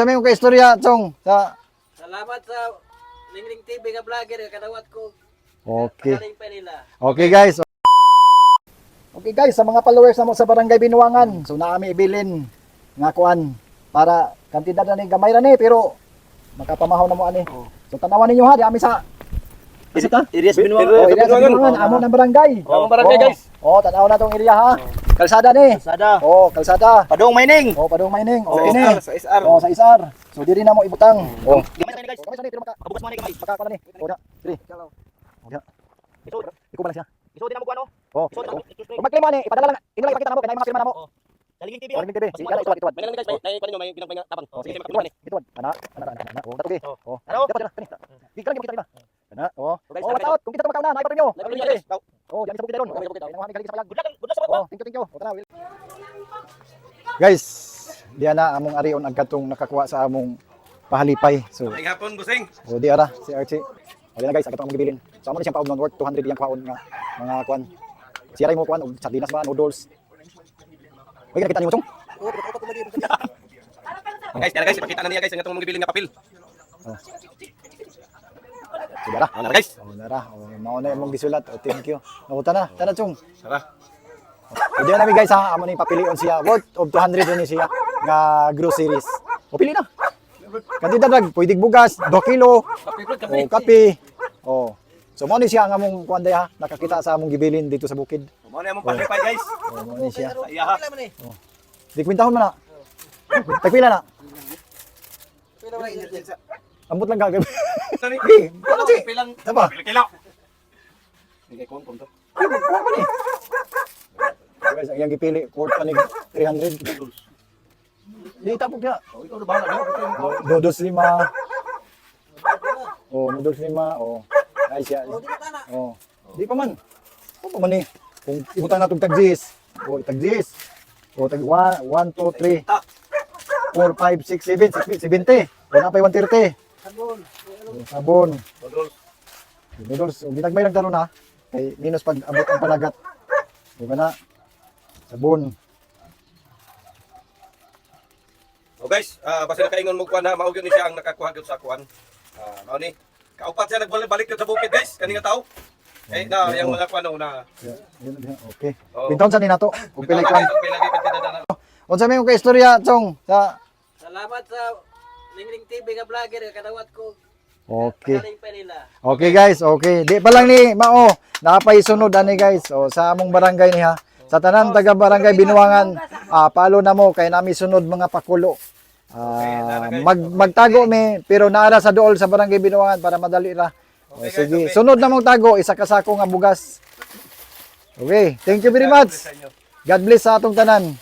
Kami yung kaistorya, Chong. Sa... Salamat sa Lingling TV nga vlogger kadawat ko. Okay. Okay guys. Okay guys, sa mga followers na mo sa Barangay Binuangan, so naami ibilin nga kuan para kantidad na ni gamay ra ni pero makapamahaw na mo ani. So tanawan ninyo ha, di ami sa Isita? Iris Oh, area sa Binuangan, amo ng barangay. Among barangay, Oh, guys. Oh, tanaw na tong area ha. Kalsada ni. Sada. Oh, kalsada. Padong mining. Oh, padung mining. Sa Okay ni. SR, sa SR. Oh, sa isar. So diri na mo ibutang. Oh. Gamay sa ni guys. Kamay sa ni pero maka Kabukas mo ni gamay. maka ni. Oh, da. Diri. Oh, da. Iso. Iko ba lang siya? Iso din mo ko ano? Oh. Iso din. Kung magklima ni, ipadala lang. Ino lang ipakita na mo kay mga firma na mo. Sa Lingling TV. Oh, Lingling TV. Sige, ano, ituwad, ituwad. May guys, may may kuno may ginang may tapang. Oh, Sige, sige, makatuwa ni. Ituwad. Ana, ana, ana, ana. Oh, datugi. Oh. Oh. Ano? Dapat na, kani. Di ka lang kita na. Ana, oh. guys, Oh, ano? wataot. Kung kita to makauna, naipatod nyo. Labi niyo guys. Go. Oh, diyan sa bukid ron. Okay, okay, okay. Inawa ni galing sa palag. Good luck, good luck sa mga. Oh, thank you, thank you. O, tara, Will. Guys, diyan na among arion ang katong nakakuha sa among pahalipay. So, May hapon, busing. o di ara si Archie. Di na guys, ang katong among gibilin. So, amo na siyang paog non worth 200 yang kwaon nga mga kwan. Siya ray mo kwan og sardinas ba, noodles. Uy, nakita niyo mo tong? Guys, kaya guys, ipakita na niya guys ang itong mga gibiling nga papel. Sige ra. Ano na guys? O, nara. O, mauna imong gisulat. O, thank you. Nakuta na. Tara, chung. Tara. O, diyan namin guys ha. Amo na yung papilion siya. Worth of 200 rin siya. Nga groceries. O, pili na. Kantida drag. Pwede bugas. 2 kilo. O, kape. O. So, mo ni siya ang among kuanday ha. Nakakita sa among gibilin dito sa bukid. Mao na among palipay guys. O, mo ni siya. Iya ha. Di kwintahon man na. Tagpila na. Ambot lang gagawin. Sani? Hey, Ano si pilang? Tama. Pilang. Hindi ko kom to. Guys, ang iyang gipili. Court pa ni 300. Di tapok niya. Oh, ikaw na bahala. Oh, noodles lima. Oh, noodles lima. Oh. Ay siya. Oh. Di pa man. O pa man eh. Kung ibutan na itong tagdis. Oh, tagdis. Oh, tag 1, 1, 2, 3, 4, 5, 6, 7, 70. Wala pa 130. Sabon. Sabon. Noodles. Oh, ginagmay lang taro na. Kay minus pag abot ang panagat. Di ba na? Sabon. So guys, ah basta nakaingon mo kuan ha, mao gyud ni siya ang nakakuha gyud sa kuan. Ah, mao ni. Kaupat siya nagbalik gyud sa bukid guys, kani nga tao. Eh na yang mga kuan na. Yeah, yun, yun, Okay. Pintaon sa ni nato. Kung pilay na. Unsa may kay istorya chong sa Salamat sa Lingling TV nga vlogger kadawat ko. Okay. Okay guys, okay. Di pa lang ni Mao, napay sunod ani guys. O sa among barangay ni ha. Sa tanan taga barangay Binuangan, ah palo na mo kay nami sunod mga pakulo. Ah, mag magtago mi pero naara sa dool sa barangay Binuangan para madali ra. O, Okay, guys, sige, okay. sunod na mong tago isa ka sako nga bugas. Okay, thank you very much. God bless sa atong tanan.